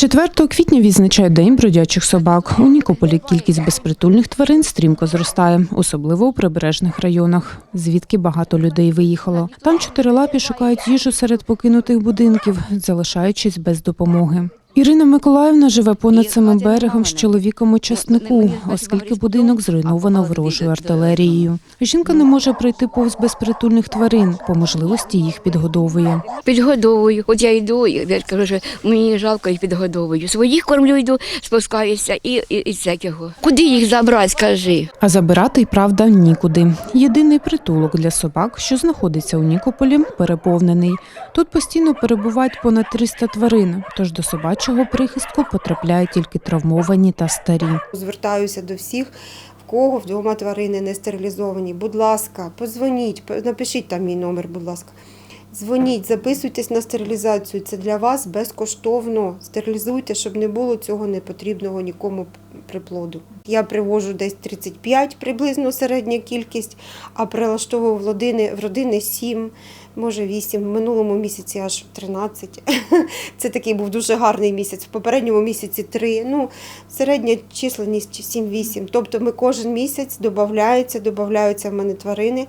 4 квітня відзначають День бродячих собак. У Нікополі кількість безпритульних тварин стрімко зростає, особливо у прибережних районах, звідки багато людей виїхало. Там чотирилапі шукають їжу серед покинутих будинків, залишаючись без допомоги. Ірина Миколаївна живе понад самим берегом з чоловіком у частнику, оскільки будинок зруйновано ворожою артилерією. Жінка не може пройти повз безпритульних тварин, по можливості їх підгодовує. Підгодовую. От я йду, я кажу, що мені жалко їх підгодовую. Своїх кормлю йду, спускаюся і, і, і всякого. Куди їх забрати, скажи? А забирати й правда нікуди. Єдиний притулок для собак, що знаходиться у Нікополі, переповнений. Тут постійно перебувають понад 300 тварин, тож до собачого прихистку потрапляють тільки травмовані та старі. Звертаюся до всіх, в кого вдома тварини не стерилізовані. Будь ласка, подзвоніть, по- напишіть там мій номер, будь ласка. Дзвоніть, записуйтесь на стерилізацію. Це для вас безкоштовно. Стерилізуйте, щоб не було цього непотрібного нікому приплоду. Я привожу десь 35 приблизно середня кількість, а прилаштовував в родини, в родини 7, може 8, в минулому місяці аж 13. Це такий був дуже гарний місяць. В попередньому місяці 3. Ну, середня численність 7-8. Тобто ми кожен місяць додаються, додаються в мене тварини,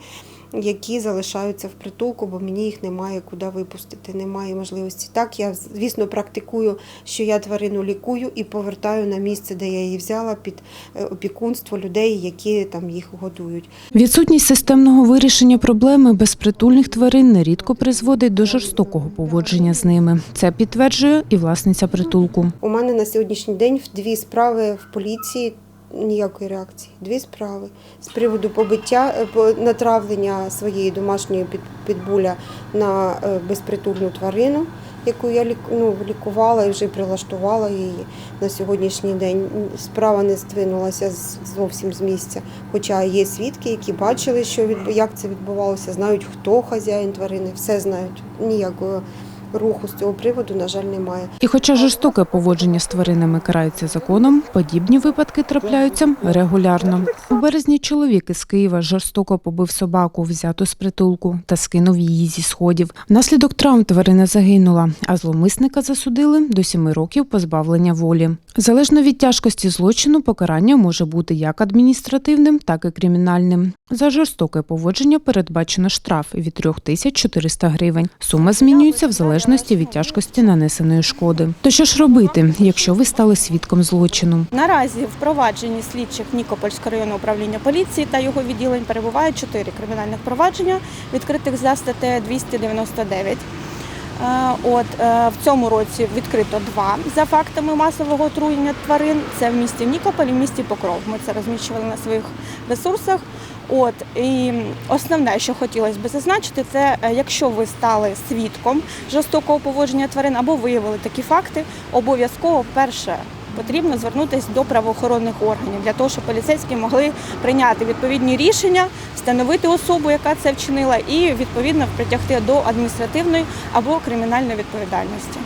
які залишаються в притулку, бо мені їх немає куди випустити, немає можливості. Так, я, звісно, практикую, що я тварину лікую і повертаю на місце, де я її взяла, під е, опікунство людей, які там їх годують. Відсутність системного вирішення проблеми безпритульних тварин нерідко призводить до жорстокого поводження з ними. Це підтверджує і власниця притулку. У мене на сьогоднішній день дві справи в поліції. Ніякої реакції. Дві справи з приводу побиття, е, натравлення своєї домашньої під- підбуля на е, безпритульну тварину, яку я ну, лікувала і вже прилаштувала її на сьогоднішній день. Справа не здвинулася зовсім з місця. Хоча є свідки, які бачили, що як це відбувалося, знають, хто хазяїн тварини, все знають. Ніякого руху з цього приводу, на жаль, немає. І хоча жорстоке поводження з тваринами карається законом, подібні випадки трапляються регулярно. У березні чоловік із Києва жорстоко побив собаку, взяту з притулку, та скинув її зі сходів. Внаслідок травм тварина загинула, а зловмисника засудили до сіми років позбавлення волі. Залежно від тяжкості злочину, покарання може бути як адміністративним, так і кримінальним. За жорстоке поводження передбачено штраф від 3400 гривень. Сума змінюється в залежності від тяжкості нанесеної шкоди. То що ж робити, якщо ви стали свідком злочину? Наразі в провадженні слідчих Нікопольського районного управління поліції та його відділень перебувають чотири кримінальних провадження, відкритих за статтею 299. Е, От е, в цьому році відкрито два за фактами масового отруєння тварин. Це в місті Нікополь і в місті Покров. Ми це розміщували на своїх ресурсах. От і основне, що хотілося б зазначити, це е, якщо ви стали свідком жорстокого поводження тварин або виявили такі факти, обов'язково перше потрібно звернутися до правоохоронних органів для того, щоб поліцейські могли прийняти відповідні рішення, встановити особу, яка це вчинила, і відповідно притягти до адміністративної або кримінальної відповідальності.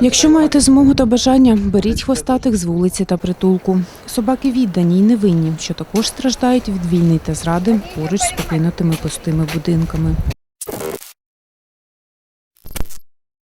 Якщо маєте змогу та бажання, беріть хвостатих з вулиці та притулку. Собаки віддані й невинні, що також страждають від війни та зради поруч з покинутими пустими будинками.